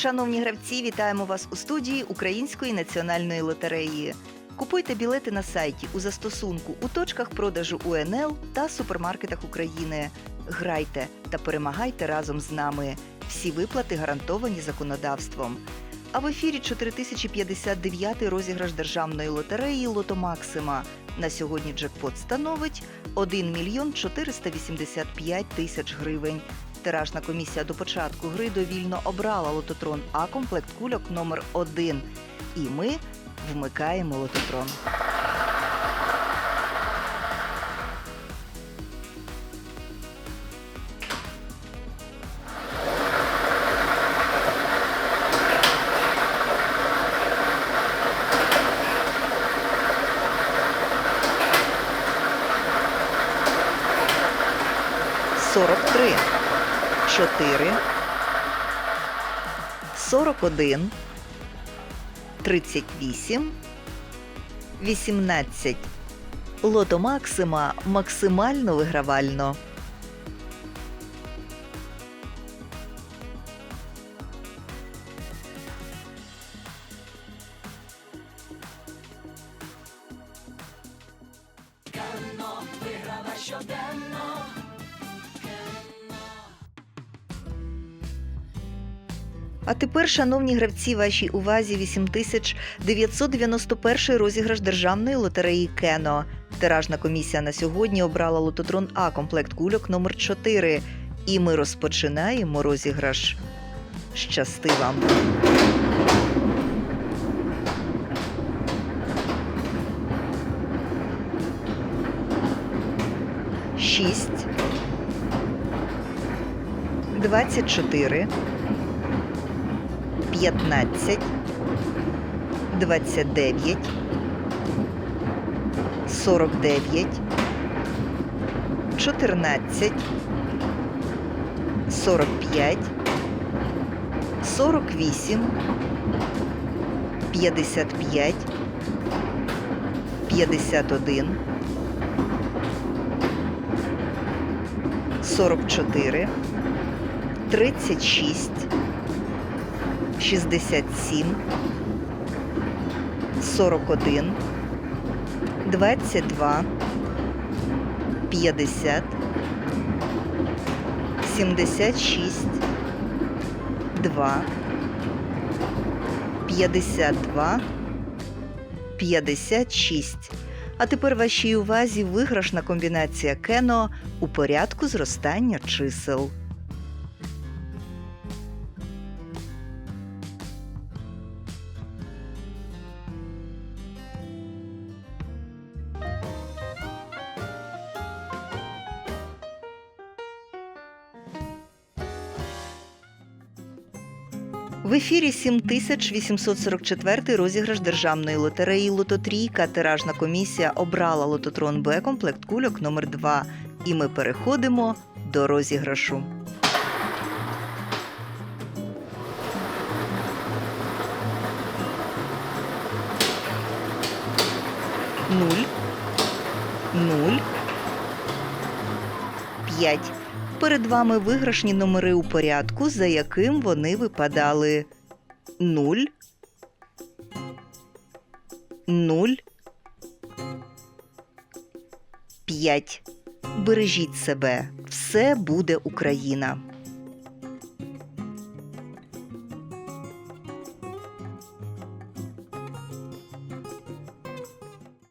Шановні гравці, вітаємо вас у студії Української національної лотереї. Купуйте білети на сайті у застосунку у точках продажу УНЛ та супермаркетах України. Грайте та перемагайте разом з нами. Всі виплати гарантовані законодавством. А в ефірі 4059 розіграш державної лотереї Лото Максима. На сьогодні джекпот становить 1 мільйон 485 тисяч гривень. Тиражна комісія до початку гри довільно обрала лототрон А комплект кульок номер 1 І ми вмикаємо лототрон. Сорок три, чотири, сорок один, тридцять вісім, вісімнадцять. Лото Максима максимально вигравально. А тепер, шановні гравці, вашій увазі 8991 розіграш державної лотереї Кено. Тиражна комісія на сьогодні обрала лототрон А комплект кульок номер 4 І ми розпочинаємо розіграш. Щасти вам! Шість. Двадцять чотири. 15, 29, 49, 14, 45, 48, 55, 51, 44, 36, 67, 41, 22, 50, 76, 2, 52, 56. А тепер вашій увазі виграшна комбінація кено у порядку зростання чисел. В ефірі 7844 розіграш державної лотереї Лототрійка. Тиражна комісія обрала лототрон Б комплект кульок номер 2 І ми переходимо до розіграшу. Нуль. Нуль. П'ять. Перед вами виграшні номери у порядку, за яким вони випадали 0, 0, 5. Бережіть себе. Все буде Україна.